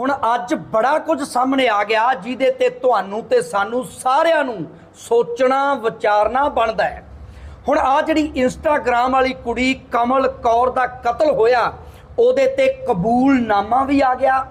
ਹੁਣ ਅੱਜ ਬੜਾ ਕੁਝ ਸਾਹਮਣੇ ਆ ਗਿਆ, ਜਿਹਦੇ ਤੇ ਤੁਹਾਨੂੰ ਤੇ ਸਾਨੂੰ ਸਾਰਿਆਂ ਨੂੰ ਸੋਚਣਾ, ਵਿਚਾਰਨਾ ਬਣਦਾ ਹੈ। ਹੁਣ ਆ ਜਿਹੜੀ ਇੰਸਟਾਗ੍ਰਾਮ ਵਾਲੀ ਕੁੜੀ ਕਮਲ ਕੌਰ ਦਾ ਕਤਲ ਹੋਇਆ, ਉਹਦੇ ਤੇ ਕਬੂਲਨਾਮਾ ਵੀ ਆ ਗਿਆ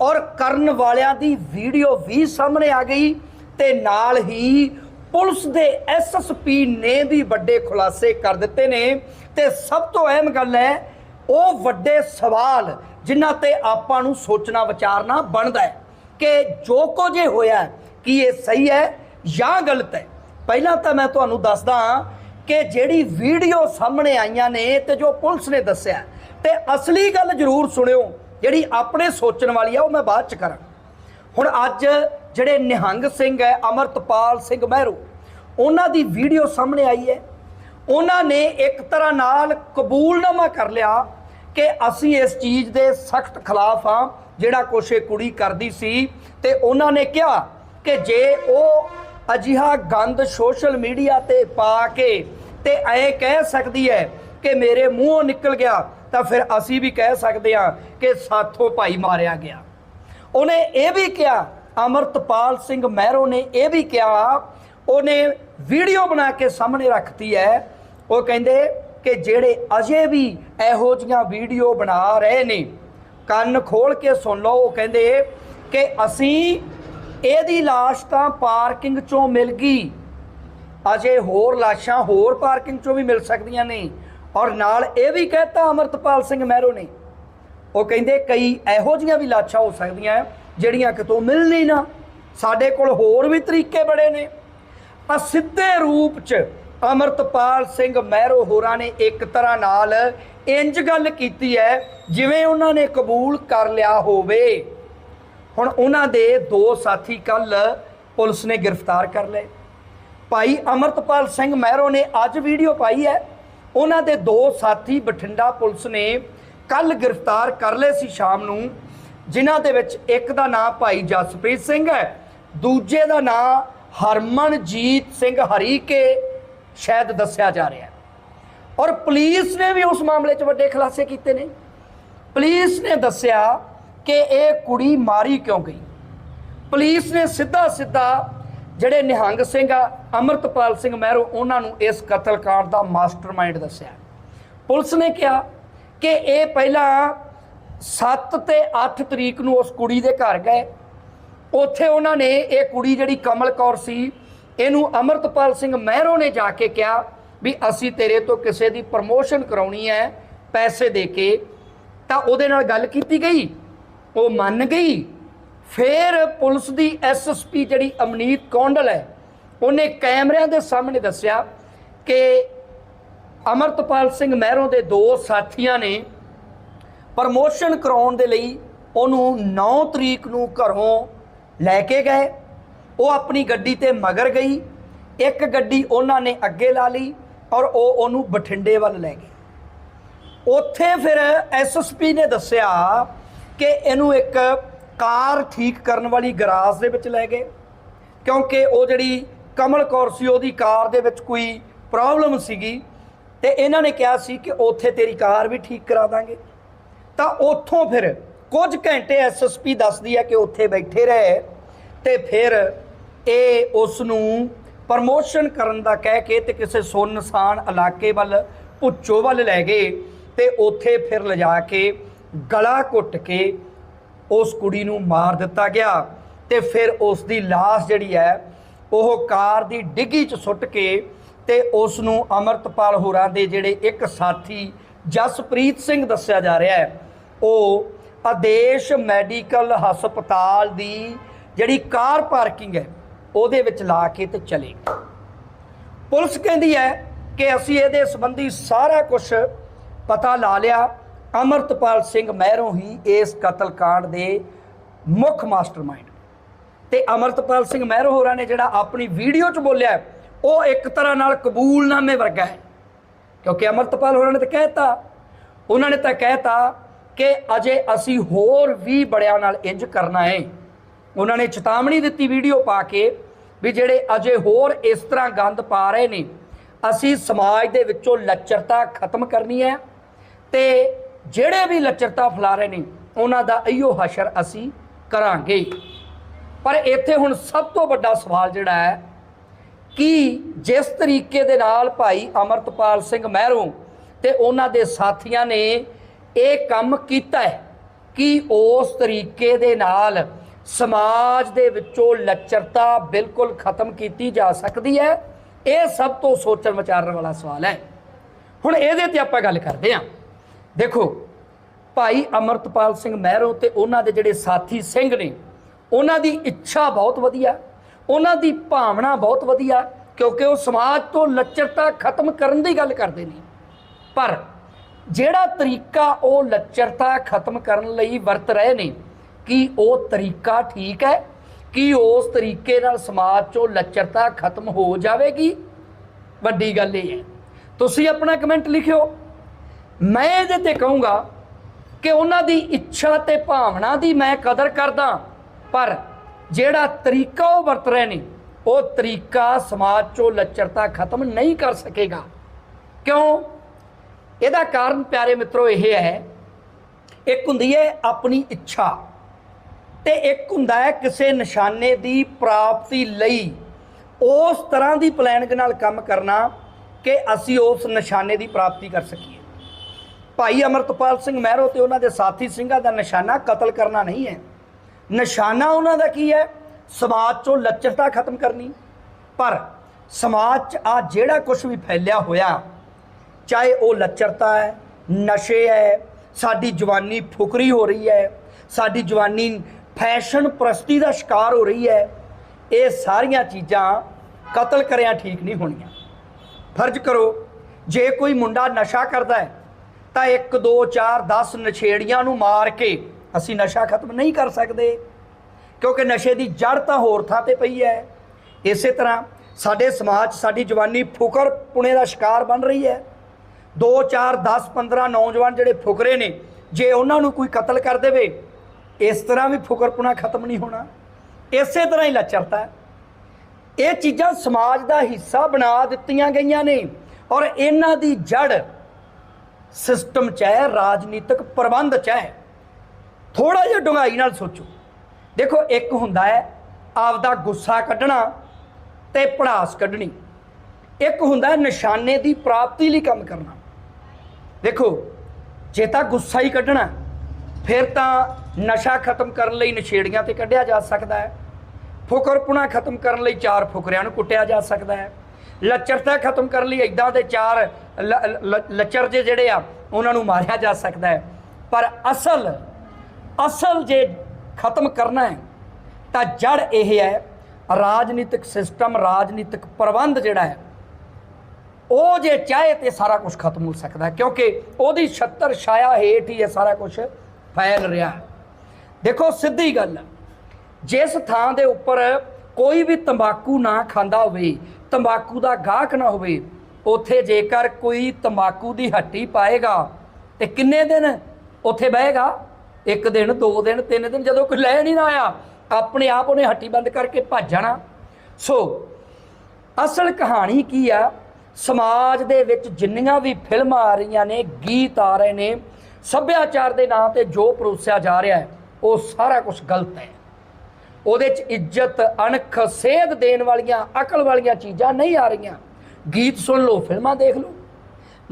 ਔਰ ਕਰਨ ਵਾਲਿਆਂ ਦੀ ਵੀਡੀਓ ਵੀ ਸਾਹਮਣੇ ਆ ਗਈ ਤੇ ਨਾਲ ਹੀ ਪੁਲਿਸ ਦੇ ਐਸਐਸਪੀ ਨੇ ਵੀ ਵੱਡੇ ਖੁਲਾਸੇ ਕਰ ਦਿੱਤੇ ਨੇ ਤੇ ਸਭ ਤੋਂ ਅਹਿਮ ਗੱਲ ਹੈ ਉਹ ਵੱਡੇ ਸਵਾਲ ਜਿਨ੍ਹਾਂ ਤੇ ਆਪਾਂ ਨੂੰ ਸੋਚਣਾ, ਵਿਚਾਰਨਾ ਬਣਦਾ ਹੈ ਕਿ ਜੋ ਕੁਝ ਇਹ ਹੋਇਆ ਕੀ ਇਹ ਸਹੀ ਹੈ ਜਾਂ ਗਲਤ ਹੈ? ਪਹਿਲਾਂ ਤਾਂ ਮੈਂ ਤੁਹਾਨੂੰ ਦੱਸਦਾ ਕਿ ਜਿਹੜੀ ਵੀਡੀਓ ਸਾਹਮਣੇ ਆਈਆਂ ਨੇ ਤੇ ਜੋ ਪੁਲਿਸ ਨੇ ਦੱਸਿਆ ਤੇ ਅਸਲੀ ਗੱਲ ਜ਼ਰੂਰ ਸੁਣਿਓ, ਜਿਹੜੀ ਆਪਣੇ ਸੋਚਣ ਵਾਲੀ ਆ, ਉਹ ਮੈਂ ਬਾਅਦ ਚ ਕਰਾਂ। ਹੁਣ ਅੱਜ ਜਿਹੜੇ ਨਿਹੰਗ ਸਿੰਘ ਹੈ, ਅਮਰਤਪਾਲ ਸਿੰਘ ਮਹਿਰੂ, ਉਹਨਾਂ ਦੀ ਵੀਡੀਓ ਸਾਹਮਣੇ ਆਈ ਹੈ। ਉਹਨਾਂ ਨੇ ਇੱਕ ਤਰ੍ਹਾਂ ਨਾਲ ਕਬੂਲਨਾਮਾ ਕਰ ਲਿਆ ਕਿ ਅਸੀਂ ਇਸ ਚੀਜ਼ ਦੇ ਸਖਤ ਖਿਲਾਫ ਆ ਜਿਹੜਾ ਕੁਛ ਇਹ ਕੁੜੀ ਕਰਦੀ ਸੀ। ਤੇ ਉਹਨਾਂ ਨੇ ਕਿਹਾ ਕਿ ਜੇ ਉਹ ਅਜਿਹਾ ਗੰਦ ਸੋਸ਼ਲ ਮੀਡੀਆ ਤੇ ਪਾ ਕੇ ਤੇ ਐ ਕਹਿ ਸਕਦੀ ਹੈ ਕਿ ਮੇਰੇ ਮੂੰਹੋਂ ਨਿਕਲ ਗਿਆ, ਤਾਂ ਫਿਰ ਅਸੀਂ ਵੀ ਕਹਿ ਸਕਦੇ ਹਾਂ ਕਿ ਸਾਥੋਂ ਭਾਈ ਮਾਰਿਆ ਗਿਆ। ਉਹਨੇ ਇਹ ਵੀ ਕਿਹਾ, ਅਮਰਤਪਾਲ ਸਿੰਘ ਮਹਿਰੋ ਨੇ ਇਹ ਵੀ ਕਿਹਾ, ਉਹਨੇ ਵੀਡੀਓ ਬਣਾ ਕੇ ਸਾਹਮਣੇ ਰੱਖਤੀ ਹੈ ਉਹ ਕਹਿੰਦੇ ਕਿ ਜਿਹੜੇ ਅਜੇ ਵੀ ਇਹੋ ਜੀਆਂ ਵੀਡੀਓ ਬਣਾ ਰਹੇ ਨੇ, ਕੰਨ ਖੋਲ ਕੇ ਸੁਣ ਲਓ, ਉਹ ਕਹਿੰਦੇ ਕਿ ਅਸੀਂ ਇਹਦੀ ਲਾਸ਼ ਤਾਂ ਪਾਰਕਿੰਗ ਚੋਂ ਮਿਲ ਗਈ। ਅਜੇ ਹੋਰ ਲਾਸ਼ਾਂ ਹੋਰ ਪਾਰਕਿੰਗ ਚੋਂ ਵੀ ਮਿਲ ਸਕਦੀਆਂ ਨੇ। ਔਰ ਨਾਲ ਇਹ ਵੀ ਕਹਿਤਾ ਅਮਰਤਪਾਲ ਸਿੰਘ ਮਹਿਰੋ ਨੇ, ਉਹ ਕਹਿੰਦੇ ਕਈ ਇਹੋ ਜੀਆਂ ਵੀ ਲਾਸ਼ਾਂ ਹੋ ਸਕਦੀਆਂ ਜਿਹੜੀਆਂ ਕਿਤੋਂ ਮਿਲਣੀ ਨਾ। ਸਾਡੇ ਕੋਲ ਹੋਰ ਵੀ ਤਰੀਕੇ ਬੜੇ ਨੇ। ਆ ਸਿੱਧੇ ਰੂਪ ਚ ਅਮਰਤਪਾਲ ਸਿੰਘ ਮਹਿਰੋ ਹੋਰਾਂ ਨੇ ਇੱਕ ਤਰ੍ਹਾਂ ਨਾਲ ਇੰਜ ਗੱਲ ਕੀਤੀ ਹੈ, ਜਿਵੇਂ ਉਹਨਾਂ ਨੇ ਕਬੂਲ ਕਰ ਲਿਆ ਹੋਵੇ। ਹੁਣ ਉਹਨਾਂ ਦੇ ਦੋ ਸਾਥੀ ਕੱਲ ਪੁਲਿਸ ਨੇ ਗ੍ਰਿਫਤਾਰ ਕਰ ਲਏ। ਭਾਈ ਅਮਰਤਪਾਲ ਸਿੰਘ ਮਹਿਰੋ ਨੇ ਅੱਜ ਵੀਡੀਓ ਪਾਈ ਹੈ। ਉਹਨਾਂ ਦੇ ਦੋ ਸਾਥੀ ਬਠਿੰਡਾ ਪੁਲਿਸ ਨੇ ਕੱਲ ਗ੍ਰਿਫਤਾਰ ਕਰ ਲਏ ਸੀ ਸ਼ਾਮ ਨੂੰ, ਜਿਨ੍ਹਾਂ ਦੇ ਵਿੱਚ ਇੱਕ ਦਾ ਨਾਮ ਭਾਈ ਜਸਪ੍ਰੀਤ ਸਿੰਘ ਹੈ, ਦੂਜੇ ਦਾ ਨਾਮ ਹਰਮਨਜੀਤ ਸਿੰਘ ਹਰੀਕੇ ਸ਼ਾਇਦ ਦੱਸਿਆ ਜਾ ਰਿਹਾ ਹੈ। ਔਰ ਪੁਲਿਸ ਨੇ ਵੀ ਉਸ ਮਾਮਲੇ 'ਚ ਵੱਡੇ ਖੁਲਾਸੇ ਕੀਤੇ ਨੇ। ਪੁਲਿਸ ਨੇ ਦੱਸਿਆ ਕਿ ਇਹ ਕੁੜੀ ਮਾਰੀ ਕਿਉਂ ਗਈ? ਪੁਲਿਸ ਨੇ ਸਿੱਧਾ ਸਿੱਧਾ ਜਿਹੜੇ ਨਿਹੰਗ ਸਿੰਘ ਆ, ਅਮਰਤਪਾਲ ਸਿੰਘ ਮਹਿਰੋ, ਉਹਨਾਂ ਨੂੰ ਇਸ ਕਤਲकांड ਦਾ ਮਾਸਟਰਮਾਈਂਡ ਦੱਸਿਆ। ਪੁਲਿਸ ਨੇ ਕਿਹਾ ਕਿ ਇਹ ਪਹਿਲਾਂ 7 ਤੇ 8 ਤਰੀਕ ਨੂੰ ਉਸ ਕੁੜੀ ਦੇ ਘਰ ਗਏ। ਉੱਥੇ ਉਹਨਾਂ ਨੇ ਇਹ ਕੁੜੀ ਜਿਹੜੀ ਕਮਲ ਕੌਰ ਸੀ ਇਹਨੂੰ ਅਮਰਤਪਾਲ ਸਿੰਘ ਮਹਿਰੋਂ ਨੇ ਜਾ ਕੇ ਕਿਹਾ ਵੀ ਅਸੀਂ ਤੇਰੇ ਤੋਂ ਕਿਸੇ ਦੀ ਪ੍ਰਮੋਸ਼ਨ ਕਰਾਉਣੀ ਹੈ ਪੈਸੇ ਦੇ ਕੇ। ਤਾਂ ਉਹਦੇ ਨਾਲ ਗੱਲ ਕੀਤੀ ਗਈ, ਉਹ ਮੰਨ ਗਈ। ਫਿਰ ਪੁਲਿਸ ਦੀ ਐਸਐਸਪੀ ਜਿਹੜੀ ਅਮਨੀਤ ਕੌਂਡਲ ਹੈ, ਉਹਨੇ ਕੈਮਰਿਆਂ ਦੇ ਸਾਹਮਣੇ ਦੱਸਿਆ ਕਿ ਅਮਰਤਪਾਲ ਸਿੰਘ ਮਹਿਰੋਂ ਦੇ ਦੋ ਸਾਥੀਆਂ ਨੇ ਪ੍ਰਮੋਸ਼ਨ ਕਰਾਉਣ ਦੇ ਲਈ ਉਹਨੂੰ 9 ਤਰੀਕ ਨੂੰ ਘਰੋਂ ਲੈ ਕੇ ਗਏ। ਉਹ ਆਪਣੀ ਗੱਡੀ ਤੇ ਮਗਰ ਗਈ, ਇੱਕ ਗੱਡੀ ਉਹਨਾਂ ਨੇ ਅੱਗੇ ਲਾ ਲਈ ਔਰ ਉਹ ਉਹਨੂੰ ਬਠਿੰਡੇ ਵੱਲ ਲੈ ਗਏ। ਉੱਥੇ ਫਿਰ ਐਸਐਸਪੀ ਨੇ ਦੱਸਿਆ ਕਿ ਇਹਨੂੰ ਇੱਕ ਕਾਰ ਠੀਕ ਕਰਨ ਵਾਲੀ ਗਰਾਜ ਦੇ ਵਿੱਚ ਲੈ ਗਏ, ਕਿਉਂਕਿ ਉਹ ਜਿਹੜੀ ਕਮਲ ਕੌਰ ਸੀ, ਉਹਦੀ ਕਾਰ ਦੇ ਵਿੱਚ ਕੋਈ ਪ੍ਰੋਬਲਮ ਸੀਗੀ ਤੇ ਇਹਨਾਂ ਨੇ ਕਿਹਾ ਸੀ ਕਿ ਉੱਥੇ ਤੇਰੀ ਕਾਰ ਵੀ ਠੀਕ ਕਰਾ ਦਾਂਗੇ। ਤਾਂ ਉੱਥੋਂ ਫਿਰ ਕੁਝ ਘੰਟੇ ਐਸਐਸਪੀ ਦੱਸਦੀ ਹੈ ਕਿ ਉੱਥੇ ਬੈਠੇ ਰਹੇ ਤੇ ਫਿਰ ਇਹ ਉਸ ਨੂੰ ਪ੍ਰਮੋਸ਼ਨ ਕਰਨ ਦਾ ਕਹਿ ਕੇ ਤੇ ਕਿਸੇ ਸੁਨਸਾਨ ਇਲਾਕੇ ਵੱਲ ਪੁੱਚੋ ਵੱਲ ਲੈ ਗਏ ਤੇ ਉੱਥੇ ਫਿਰ ਲਿਜਾ ਕੇ ਗਲਾ ਘੁੱਟ ਕੇ ਉਸ ਕੁੜੀ ਨੂੰ ਮਾਰ ਦਿੱਤਾ ਗਿਆ ਤੇ ਫਿਰ ਉਸ ਦੀ লাশ ਜਿਹੜੀ ਹੈ, ਉਹ ਕਾਰ ਦੀ ਡਿੱਗੀ 'ਚ ਸੁੱਟ ਕੇ ਤੇ ਉਸ ਨੂੰ ਅਮਰਤਪਾਲ ਹੋਰਾਂ ਦੇ ਜਿਹੜੇ ਇੱਕ ਸਾਥੀ ਜਸਪ੍ਰੀਤ ਸਿੰਘ ਦੱਸਿਆ ਜਾ ਰਿਹਾ ਹੈ, ਉਹ ਆਦੇਸ਼ ਮੈਡੀਕਲ ਹਸਪਤਾਲ ਦੀ ਜਿਹੜੀ ਕਾਰ ਪਾਰਕਿੰਗ ਹੈ ਉਹਦੇ ਵਿੱਚ ਲਾ ਕੇ ਤੇ ਚਲੇ ਪੁਲਿਸ ਕਹਿੰਦੀ ਹੈ ਕਿ ਅਸੀਂ ਇਹਦੇ ਸੰਬੰਧੀ ਸਾਰਾ ਕੁਝ ਪਤਾ ਲਾ ਲਿਆ। ਅਮਰਤਪਾਲ ਸਿੰਘ ਮਹਿਰੋਂ ਹੀ ਇਸ ਕਤਲकांड ਦੇ ਮੁੱਖ ਮਾਸਟਰਮਾਈਂਡ। ਤੇ ਅਮਰਤਪਾਲ ਸਿੰਘ ਮਹਿਰੋ ਹੋਰਾਂ ਨੇ ਜਿਹੜਾ ਆਪਣੀ ਵੀਡੀਓ 'ਚ ਬੋਲਿਆ ਉਹ ਇੱਕ ਤਰ੍ਹਾਂ ਨਾਲ ਕਬੂਲਨਾਮੇ ਵਰਗਾ ਹੈ। ਕਿਉਂਕਿ ਅਮਰਤਪਾਲ ਹੋਰਾਂ ਨੇ ਤਾਂ ਕਹਿਤਾ ਉਹਨਾਂ ਨੇ ਤਾਂ ਕਹਿਤਾ ਕਿ ਅਜੇ ਅਸੀਂ ਹੋਰ ਵੀ ਬੜਿਆਂ ਨਾਲ ਇੰਜ ਕਰਨਾ ਹੈ। ਉਹਨਾਂ ਨੇ ਚੇਤਾਵਨੀ ਦਿੱਤੀ ਵੀਡੀਓ ਪਾ ਕੇ ਵੀ ਜਿਹੜੇ ਅਜੇ ਹੋਰ ਇਸ ਤਰ੍ਹਾਂ ਗੰਦ ਪਾ ਰਹੇ ਨੇ, ਅਸੀਂ ਸਮਾਜ ਦੇ ਵਿੱਚੋਂ ਲੱਚਰਤਾ ਖਤਮ ਕਰਨੀ ਹੈ ਤੇ ਜਿਹੜੇ ਵੀ ਲੱਚਰਤਾ ਫੈਲਾ ਰਹੇ ਨੇ, ਉਹਨਾਂ ਦਾ ਇਹੋ ਹਸ਼ਰ ਅਸੀਂ ਕਰਾਂਗੇ। ਪਰ ਇੱਥੇ ਹੁਣ ਸਭ ਤੋਂ ਵੱਡਾ ਸਵਾਲ ਜਿਹੜਾ ਹੈ ਕਿ ਜਿਸ ਤਰੀਕੇ ਦੇ ਨਾਲ ਭਾਈ ਅਮਰਤਪਾਲ ਸਿੰਘ ਮਹਿਰੋਂ ਤੇ ਉਹਨਾਂ ਦੇ ਸਾਥੀਆਂ ਨੇ ਇਹ ਕੰਮ ਕੀਤਾ ਹੈ, ਕਿ ਉਸ ਤਰੀਕੇ ਦੇ ਨਾਲ ਸਮਾਜ ਦੇ ਵਿੱਚੋਂ ਲੱਚਰਤਾ ਬਿਲਕੁਲ ਖਤਮ ਕੀਤੀ ਜਾ ਸਕਦੀ ਹੈ। ਇਹ ਸਭ ਤੋਂ ਸੋਚਣ ਵਿਚਾਰਨ ਵਾਲਾ ਸਵਾਲ ਹੈ। ਹੁਣ ਇਹਦੇ ਤੇ ਆਪਾਂ ਗੱਲ ਕਰਦੇ ਹਾਂ। ਦੇਖੋ, ਭਾਈ ਅਮਰਤਪਾਲ ਸਿੰਘ ਮਹਿਰੋਂ ਤੇ ਉਹਨਾਂ ਦੇ ਜਿਹੜੇ ਸਾਥੀ ਸਿੰਘ ਨੇ, ਉਹਨਾਂ ਦੀ ਇੱਛਾ ਬਹੁਤ ਵਧੀਆ, ਉਹਨਾਂ ਦੀ ਭਾਵਨਾ ਬਹੁਤ ਵਧੀਆ, ਕਿਉਂਕਿ ਉਹ ਸਮਾਜ ਤੋਂ ਲੱਚਰਤਾ ਖਤਮ ਕਰਨ ਦੀ ਗੱਲ ਕਰਦੇ ਨੇ। ਪਰ ਜਿਹੜਾ ਤਰੀਕਾ ਉਹ ਲੱਚਰਤਾ ਖਤਮ ਕਰਨ ਲਈ ਵਰਤ ਰਹੇ ਨੇ ਕਿ ਉਹ ਤਰੀਕਾ ਠੀਕ ਹੈ? ਕਿ ਉਸ ਤਰੀਕੇ ਨਾਲ ਸਮਾਜ ਚੋਂ ਲੱਚਰਤਾ ਖਤਮ ਹੋ ਜਾਵੇਗੀ? ਵੱਡੀ ਗੱਲ ਇਹ ਹੈ। ਤੁਸੀਂ ਆਪਣਾ ਕਮੈਂਟ ਲਿਖਿਓ। ਮੈਂ ਇਹਦੇ ਤੇ ਕਹੂੰਗਾ ਕਿ ਉਹਨਾਂ ਦੀ ਇੱਛਾ ਤੇ ਭਾਵਨਾ ਦੀ ਮੈਂ ਕਦਰ ਕਰਦਾ, ਪਰ ਜਿਹੜਾ ਤਰੀਕਾ ਉਹ ਵਰਤ ਰਹੇ ਨੇ, ਉਹ ਤਰੀਕਾ ਸਮਾਜ ਚੋਂ ਲੱਚਰਤਾ ਖਤਮ ਨਹੀਂ ਕਰ ਸਕੇਗਾ। ਕਿਉਂ? ਇਹਦਾ ਕਾਰਨ ਪਿਆਰੇ ਮਿੱਤਰੋ ਇਹ ਹੈ, ਇੱਕ ਹੁੰਦੀ ਹੈ ਆਪਣੀ ਇੱਛਾ। ਤੇ ਇੱਕ ਹੁੰਦਾ ਹੈ ਕਿਸੇ ਨਿਸ਼ਾਨੇ ਦੀ ਪ੍ਰਾਪਤੀ ਲਈ ਉਸ ਤਰ੍ਹਾਂ ਦੀ ਪਲੈਨਿੰਗ ਨਾਲ ਕੰਮ ਕਰਨਾ ਕਿ ਅਸੀਂ ਉਸ ਨਿਸ਼ਾਨੇ ਦੀ ਪ੍ਰਾਪਤੀ ਕਰ ਸਕੀਏ। ਭਾਈ ਅਮਰਤਪਾਲ ਸਿੰਘ ਮਹਿਰੋ ਤੇ ਉਹਨਾਂ ਦੇ ਸਾਥੀ ਸਿੰਘਾਂ ਦਾ ਨਿਸ਼ਾਨਾ ਕਤਲ ਕਰਨਾ ਨਹੀਂ ਹੈ। ਨਿਸ਼ਾਨਾ ਉਹਨਾਂ ਦਾ ਕੀ ਹੈ? ਸਮਾਜ ਚੋਂ ਲੱਚਰਤਾ ਖਤਮ ਕਰਨੀ। ਪਰ ਸਮਾਜ 'ਚ ਆ ਜਿਹੜਾ ਕੁਝ ਵੀ ਫੈਲਿਆ ਹੋਇਆ, ਚਾਹੇ ਉਹ ਲੱਚਰਤਾ ਹੈ, ਨਸ਼ੇ ਹੈ, ਸਾਡੀ ਜਵਾਨੀ ਫੁਕਰੀ ਹੋ ਰਹੀ ਹੈ, ਸਾਡੀ ਜਵਾਨੀ ਫੈਸ਼ਨ ਪ੍ਰਸਤੀ ਦਾ ਸ਼ਿਕਾਰ ਹੋ ਰਹੀ ਹੈ, ਇਹ ਸਾਰੀਆਂ ਚੀਜ਼ਾਂ ਕਤਲ ਕਰਿਆ ਠੀਕ ਨਹੀਂ ਹੋਣੀਆਂ ਫਰਜ਼ ਕਰੋ, ਜੇ ਕੋਈ ਮੁੰਡਾ ਨਸ਼ਾ ਕਰਦਾ ਹੈ, ਤਾਂ 1 2 4 10 ਨਸ਼ੇੜੀਆਂ ਨੂੰ ਮਾਰ ਕੇ ਅਸੀਂ ਨਸ਼ਾ ਖਤਮ ਨਹੀਂ ਕਰ ਸਕਦੇ, ਕਿਉਂਕਿ ਨਸ਼ੇ ਦੀ ਜੜ ਤਾਂ ਹੋਰ ਥਾਂ ਤੇ ਪਈ ਹੈ। ਇਸੇ ਤਰ੍ਹਾਂ ਸਾਡੇ ਸਮਾਜ 'ਚ ਸਾਡੀ ਜਵਾਨੀ ਫੁਕਰ ਪੁਣੇ ਦਾ ਸ਼ਿਕਾਰ ਬਣ ਰਹੀ ਹੈ। 2 4 10 15 ਨੌਜਵਾਨ ਜਿਹੜੇ ਫੁਕਰੇ ਨੇ, ਜੇ ਉਹਨਾਂ ਨੂੰ ਕੋਈ ਕਤਲ ਕਰ ਦੇਵੇ ਇਸ ਤਰ੍ਹਾਂ ਵੀ ਫੁਕਰਪੁਣਾ ਖਤਮ ਨਹੀਂ ਹੋਣਾ। ਇਸੇ ਤਰ੍ਹਾਂ ਹੀ ਲੱਚਰਤਾ ਇਹ ਚੀਜ਼ਾਂ ਸਮਾਜ ਦਾ ਹਿੱਸਾ ਬਣਾ ਦਿੱਤੀਆਂ ਗਈਆਂ ਨੇ ਔਰ ਇਹਨਾਂ ਦੀ ਜੜ ਸਿਸਟਮ 'ਚ ਹੈ, ਰਾਜਨੀਤਿਕ ਪ੍ਰਬੰਧ 'ਚ ਹੈ। ਥੋੜਾ ਜਿਹਾ ਡੂੰਘਾਈ ਨਾਲ ਸੋਚੋ। ਦੇਖੋ, ਇੱਕ ਹੁੰਦਾ ਹੈ ਆਪਦਾ ਗੁੱਸਾ ਕੱਢਣਾ ਤੇ ਪੜਾਸ ਕੱਢਣੀ। ਇੱਕ ਹੁੰਦਾ ਨਿਸ਼ਾਨੇ ਦੀ ਪ੍ਰਾਪਤੀ ਲਈ ਕੰਮ ਕਰਨਾ। ਦੇਖੋ, ਜੇ ਤਾਂ ਗੁੱਸਾ ਹੀ ਕੱਢਣਾ, ਫਿਰ ਤਾਂ ਨਸ਼ਾ ਖਤਮ ਕਰਨ ਲਈ ਨਸ਼ੇੜੀਆਂ ਤੇ ਕੱਢਿਆ ਜਾ ਸਕਦਾ ਹੈ। ਫੁਕਰਪੁਣਾ ਖਤਮ ਕਰਨ ਲਈ ਚਾਰ ਫੁਕਰਿਆਂ ਨੂੰ ਕੁੱਟਿਆ ਜਾ ਸਕਦਾ ਹੈ। ਲੱਚਰਤਾ ਖਤਮ ਕਰਨ ਲਈ ਇਦਾਂ ਦੇ ਚਾਰ ਲ- ਲ- ਲੱਚਰ ਜੇ ਜਿਹੜੇ ਆ, ਉਹਨਾਂ ਨੂੰ ਮਾਰਿਆ ਜਾ ਸਕਦਾ ਹੈ। ਪਰ ਅਸਲ ਅਸਲ ਜੇ ਖਤਮ ਕਰਨਾ ਹੈ, ਤਾਂ ਜੜ ਇਹ ਹੈ, ਰਾਜਨੀਤਿਕ ਸਿਸਟਮ, ਰਾਜਨੀਤਿਕ ਪ੍ਰਬੰਧ ਜਿਹੜਾ ਹੈ, ਉਹ ਜੇ ਚਾਹੇ ਤੇ ਸਾਰਾ ਕੁਝ ਖਤਮ ਹੋ ਸਕਦਾ ਕਿਉਂਕਿ ਉਹਦੀ ਛੱਤਰ ਛਾਇਆ ਹੇਠ ਹੀ ਇਹ ਸਾਰਾ ਕੁਝ ਫੈਲ ਰਿਹਾ ਹੈ। ਦੇਖੋ, ਸਿੱਧੀ ਗੱਲ ਹੈ ਜਿਸ ਥਾਂ ਦੇ ਉੱਪਰ ਕੋਈ ਵੀ ਤੰਬਾਕੂ ਨਾ ਖਾਂਦਾ ਹੋਵੇ, ਤੰਬਾਕੂ ਦਾ ਗਾਹਕ ਨਾ ਹੋਵੇ, ਉੱਥੇ ਜੇਕਰ ਕੋਈ ਤੰਬਾਕੂ ਦੀ ਹੱਟੀ ਪਾਏਗਾ, ਤੇ ਕਿੰਨੇ ਦਿਨ ਉੱਥੇ ਬਹੇਗਾ ਇੱਕ ਦਿਨ, ਦੋ ਦਿਨ, ਤਿੰਨ ਦਿਨ, ਜਦੋਂ ਕੋਈ ਲੈ ਨਹੀਂ ਨਾ ਆਇਆ, ਆਪਣੇ ਆਪ ਉਹਨੇ ਹੱਟੀ ਬੰਦ ਕਰਕੇ ਭੱਜ ਜਾਣਾ। ਸੋ, ਅਸਲ ਕਹਾਣੀ ਕੀ ਆ? ਸਮਾਜ ਦੇ ਵਿੱਚ ਜਿੰਨੀਆਂ ਵੀ ਫਿਲਮਾਂ ਆ ਰਹੀਆਂ ਨੇ, ਗੀਤ ਆ ਰਹੇ ਨੇ, ਸੱਭਿਆਚਾਰ ਦੇ ਨਾਂ ਤੇ ਜੋ ਪਰੋਸਿਆ ਜਾ ਰਿਹਾ ਹੈ ਉਹ ਸਾਰਾ ਕੁਝ ਗਲਤ ਹੈ। ਉਹਦੇ 'ਚ ਇੱਜ਼ਤ, ਅਣਖ, ਸੇਧ ਦੇਣ ਵਾਲੀਆਂ, ਅਕਲ ਵਾਲੀਆਂ ਚੀਜ਼ਾਂ ਨਹੀਂ ਆ ਰਹੀਆਂ। ਗੀਤ ਸੁਣ ਲਓ, ਫਿਲਮਾਂ ਦੇਖ ਲਓ।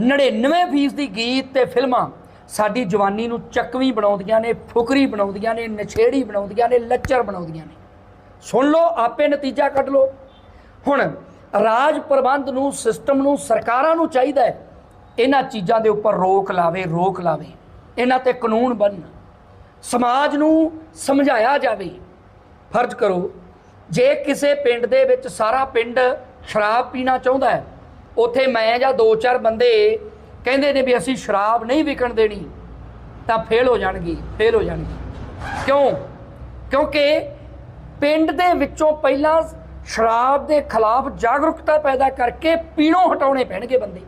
99% ਦੀ ਗੀਤ ਤੇ ਫਿਲਮਾਂ ਸਾਡੀ ਜਵਾਨੀ ਨੂੰ ਚੱਕਵੀ ਬਣਾਉਂਦੀਆਂ ਨੇ, ਫੁਕਰੀ ਬਣਾਉਂਦੀਆਂ ਨੇ, ਨਛੇੜੀ ਬਣਾਉਂਦੀਆਂ ਨੇ, ਲੱਚਰ ਬਣਾਉਂਦੀਆਂ ਨੇ। ਸੁਣ ਲਓ, ਆਪੇ ਨਤੀਜਾ ਕੱਢ ਲਓ। ਹੁਣ ਰਾਜ ਪ੍ਰਬੰਧ ਨੂੰ, ਸਿਸਟਮ ਨੂੰ, ਸਰਕਾਰਾਂ ਨੂੰ ਚਾਹੀਦਾ ਹੈ, ਇਹਨਾਂ ਚੀਜ਼ਾਂ ਦੇ ਉੱਪਰ ਰੋਕ ਲਾਵੇ ਰੋਕ ਲਾਵੇ। ਇਹਨਾਂ ਤੇ ਕਾਨੂੰਨ ਬਣਨ। ਸਮਾਜ ਨੂੰ ਸਮਝਾਇਆ ਜਾਵੇ। ਫਰਜ਼ ਕਰੋ, ਜੇ ਕਿਸੇ ਪਿੰਡ ਦੇ ਵਿੱਚ ਸਾਰਾ ਪਿੰਡ ਸ਼ਰਾਬ ਪੀਣਾ ਚਾਹੁੰਦਾ ਹੈ, ਉਥੇ ਮੈਂ ਜਾਂ ਦੋ ਚਾਰ ਬੰਦੇ ਕਹਿੰਦੇ ਨੇ ਵੀ ਅਸੀਂ ਸ਼ਰਾਬ ਨਹੀਂ ਵਿਕਣ ਦੇਣੀ, ਤਾਂ ਫੇਲ ਹੋ ਜਾਣਗੇ, ਫੇਲ ਹੋ ਜਾਣਗੇ। ਕਿਉਂ? ਕਿਉਂਕਿ ਪਿੰਡ ਦੇ ਵਿੱਚੋਂ ਪਹਿਲਾਂ ਸ਼ਰਾਬ ਦੇ ਖਿਲਾਫ ਜਾਗਰੂਕਤਾ ਪੈਦਾ ਕਰਕੇ ਪੀਣੋਂ ਹਟਾਉਣੇ ਪੈਣਗੇ ਬੰਦੇ।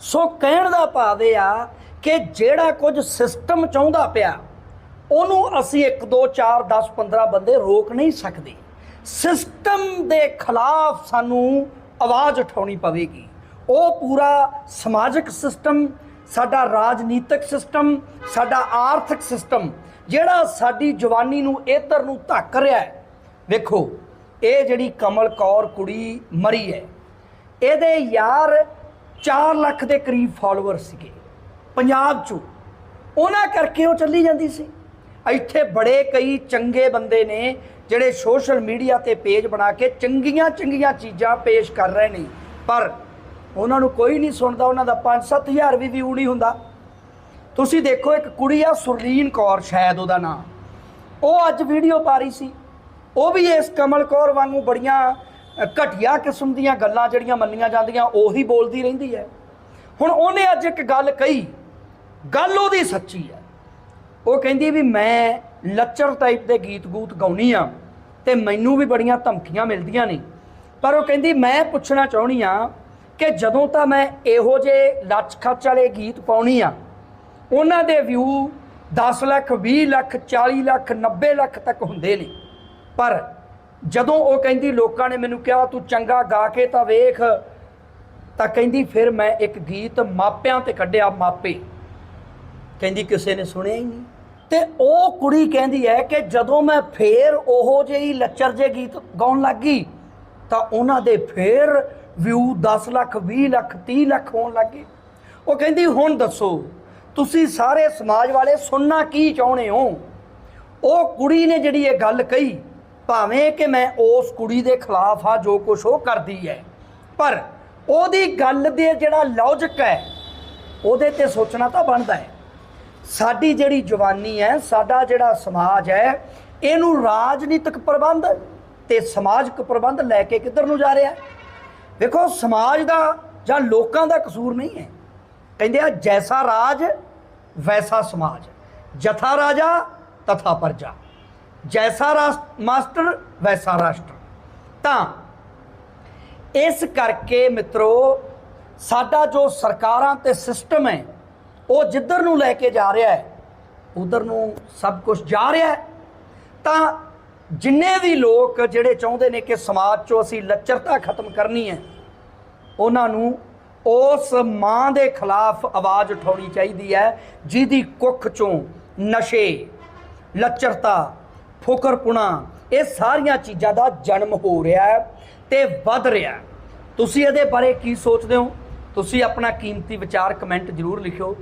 ਸੋ ਕਹਿਣ ਦਾ ਭਾਵ ਇਹ ਆ ਕਿ ਜਿਹੜਾ ਕੁਝ ਸਿਸਟਮ ਚਾਹੁੰਦਾ ਪਿਆ ਉਹਨੂੰ ਅਸੀਂ 1 2 4 10 15 ਬੰਦੇ ਰੋਕ ਨਹੀਂ ਸਕਦੇ। ਸਿਸਟਮ ਦੇ ਖਿਲਾਫ ਸਾਨੂੰ ਆਵਾਜ਼ ਉਠਾਉਣੀ ਪਵੇਗੀ। ਉਹ ਪੂਰਾ ਸਮਾਜਿਕ ਸਿਸਟਮ, ਸਾਡਾ ਰਾਜਨੀਤਿਕ ਸਿਸਟਮ, ਸਾਡਾ ਆਰਥਿਕ ਸਿਸਟਮ, ਜਿਹੜਾ ਸਾਡੀ ਜਵਾਨੀ ਨੂੰ ਇੱਧਰ ਨੂੰ ਧੱਕ ਰਿਹਾ ਹੈ। ਵੇਖੋ, ਇਹ ਜਿਹੜੀ ਕਮਲ ਕੌਰ ਕੁੜੀ ਮਰੀ ਹੈ, ਇਹਦੇ ਯਾਰ 4 ਲੱਖ ਦੇ ਕਰੀਬ ਫਾਲੋਅਰ ਸੀਗੇ, ਪੰਜਾਬ 'ਚੋਂ। ਉਹਨਾਂ ਕਰਕੇ ਉਹ ਚੱਲੀ ਜਾਂਦੀ ਸੀ। ਇੱਥੇ ਬੜੇ ਕਈ ਚੰਗੇ ਬੰਦੇ ਨੇ ਜਿਹੜੇ ਸੋਸ਼ਲ ਮੀਡੀਆ ਤੇ ਪੇਜ ਬਣਾ ਕੇ ਚੰਗੀਆਂ ਚੰਗੀਆਂ ਚੀਜ਼ਾਂ ਪੇਸ਼ ਕਰ ਰਹੇ ਨੇ। ਪਰ ਉਹਨਾਂ ਨੂੰ ਕੋਈ ਨਹੀਂ ਸੁਣਦਾ, ਉਹਨਾਂ ਦਾ 5-7000 ਵੀ ਵਿਊ ਨਹੀਂ ਹੁੰਦਾ। ਤੁਸੀਂ ਦੇਖੋ, ਇੱਕ ਕੁੜੀ ਆ, ਸੁਰਲੀਨ ਕੌਰ, ਸ਼ਾਇਦ ਉਹਦਾ ਨਾਮ। ਉਹ ਅੱਜ ਵੀਡੀਓ ਪਾ ਰਹੀ ਸੀ। ਉਹ ਵੀ ਇਸ ਕਮਲ ਕੌਰ ਵਾਂਗੂ ਬੜੀਆਂ ਘਟੀਆ ਕਿਸਮ ਦੀਆਂ ਗੱਲਾਂ ਜਿਹੜੀਆਂ ਮੰਨੀਆਂ ਜਾਂਦੀਆਂ, ਉਹੀ ਬੋਲਦੀ ਰਹਿੰਦੀ ਹੈ। ਹੁਣ ਉਹਨੇ ਅੱਜ ਇੱਕ ਗੱਲ ਕਹੀ। ਗੱਲ ਉਹਦੀ ਸੱਚੀ ਹੈ। ਉਹ ਕਹਿੰਦੀ ਵੀ ਮੈਂ ਲੱਚਰ ਟਾਈਪ ਦੇ ਗੀਤ ਗੂਤ ਗਾਉਣੀ ਆ ਤੇ ਮੈਨੂੰ ਵੀ ਬੜੀਆਂ ਧਮਕੀਆਂ ਮਿਲਦੀਆਂ ਨੇ। ਪਰ ਉਹ ਕਹਿੰਦੀ ਮੈਂ ਪੁੱਛਣਾ ਚਾਹੁੰਦੀ ਆ ਕਿ ਜਦੋਂ ਤਾਂ ਮੈਂ ਇਹੋ ਜੇ ਲੱਚ ਖੱਚ ਵਾਲੇ ਗੀਤ ਪਾਉਣੀ ਆ, ਉਹਨਾਂ ਦੇ ਵਿਊ 10 ਲੱਖ 20 ਲੱਖ 40 ਲੱਖ 90 ਲੱਖ ਤੱਕ ਹੁੰਦੇ ਨੇ। ਪਰ ਜਦੋਂ ਉਹ ਕਹਿੰਦੀ ਲੋਕਾਂ ਨੇ ਮੈਨੂੰ ਕਿਹਾ ਤੂੰ ਚੰਗਾ ਗਾ ਕੇ ਤਾਂ ਵੇਖ, ਤਾਂ ਕਹਿੰਦੀ ਫਿਰ ਮੈਂ ਇੱਕ ਗੀਤ ਮਾਪਿਆਂ ਤੇ ਕੱਢਿਆ ਮਾਪੇ। ਕਹਿੰਦੀ ਕਿਸੇ ਨੇ ਸੁਣਿਆ ਹੀ ਨਹੀਂ। ਤੇ ਉਹ ਕੁੜੀ ਕਹਿੰਦੀ ਹੈ ਕਿ ਜਦੋਂ ਮੈਂ ਫੇਰ ਉਹੋ ਜਿਹੀ ਲੱਚਰ ਜੇ ਗੀਤ ਗਾਉਣ ਲੱਗੀ ਤਾਂ ਉਹਨਾਂ ਦੇ ਫੇਰ ਵਿਊ 10 ਲੱਖ 20 ਲੱਖ 30 ਲੱਖ ਹੋਣ ਲੱਗੇ ਉਹ ਕਹਿੰਦੀ, ਹੁਣ ਦੱਸੋ, ਤੁਸੀਂ ਸਾਰੇ ਸਮਾਜ ਵਾਲੇ ਸੁਣਨਾ ਕੀ ਚਾਹੁੰਦੇ ਹੋ? ਉਹ ਕੁੜੀ ਨੇ ਜਿਹੜੀ ਇਹ ਗੱਲ ਕਹੀ, ਭਾਵੇਂ ਕਿ ਮੈਂ ਉਸ ਕੁੜੀ ਦੇ ਖਿਲਾਫ ਆ ਜੋ ਕੁਝ ਉਹ ਕਰਦੀ ਹੈ, ਪਰ ਉਹਦੀ ਗੱਲ ਦੇ ਜਿਹੜਾ ਲੌਜਿਕ ਹੈ, ਉਹਦੇ ਤੇ ਸੋਚਣਾ ਤਾਂ ਬਣਦਾ ਹੈ। ਸਾਡੀ ਜਿਹੜੀ ਜਵਾਨੀ ਹੈ, ਸਾਡਾ ਜਿਹੜਾ ਸਮਾਜ ਹੈ, ਇਹਨੂੰ ਰਾਜਨੀਤਿਕ ਪ੍ਰਬੰਧ ਤੇ ਸਮਾਜਿਕ ਪ੍ਰਬੰਧ ਲੈ ਕੇ ਕਿੱਧਰ ਨੂੰ ਜਾ ਰਿਹਾ ਹੈ? ਵੇਖੋ, ਸਮਾਜ ਦਾ ਜਾਂ ਲੋਕਾਂ ਦਾ ਕਸੂਰ ਨਹੀਂ ਹੈ। ਕਹਿੰਦੇ ਆ, ਜੈਸਾ ਰਾਜ, ਵੈਸਾ ਸਮਾਜ। ਜਥਾ ਰਾਜਾ, ਤਥਾ ਪ੍ਰਜਾ। ਜੈਸਾ ਰਾਸ- ਮਾਸਟਰ, ਵੈਸਾ ਰਾਸ਼ਟਰ। ਤਾਂ ਇਸ ਕਰਕੇ ਮਿੱਤਰੋ, ਸਾਡਾ ਜੋ ਸਰਕਾਰਾਂ ਤੇ ਸਿਸਟਮ ਹੈ ਉਹ ਜਿੱਧਰ ਨੂੰ ਲੈ ਕੇ ਜਾ ਰਿਹਾ ਹੈ, ਉਧਰ ਨੂੰ ਸਭ ਕੁਝ ਜਾ ਰਿਹਾ ਹੈ। ਤਾਂ ਜਿੰਨੇ ਵੀ ਲੋਕ ਜਿਹੜੇ ਚਾਹੁੰਦੇ ਨੇ ਕਿ ਸਮਾਜ 'ਚੋਂ ਅਸੀਂ ਲੱਚਰਤਾ ਖਤਮ ਕਰਨੀ ਹੈ, ਉਹਨਾਂ ਨੂੰ ਉਸ ਮਾਂ ਦੇ ਖਿਲਾਫ ਆਵਾਜ਼ ਉਠਾਉਣੀ ਚਾਹੀਦੀ ਹੈ, ਜਿਹਦੀ ਕੁੱਖ 'ਚੋਂ ਨਸ਼ੇ, ਲੱਚਰਤਾ, ਫੁਕਰਪੁਣਾ, ਇਹ ਸਾਰੀਆਂ ਚੀਜ਼ਾਂ ਦਾ ਜਨਮ ਹੋ ਰਿਹਾ ਹੈ ਤੇ ਵੱਧ ਰਿਹਾ ਹੈ। ਤੁਸੀਂ ਇਹਦੇ ਬਾਰੇ ਕੀ ਸੋਚਦੇ ਹੋ? ਤੁਸੀਂ ਆਪਣਾ ਕੀਮਤੀ ਵਿਚਾਰ ਕਮੈਂਟ ਜ਼ਰੂਰ ਲਿਖਿਓ।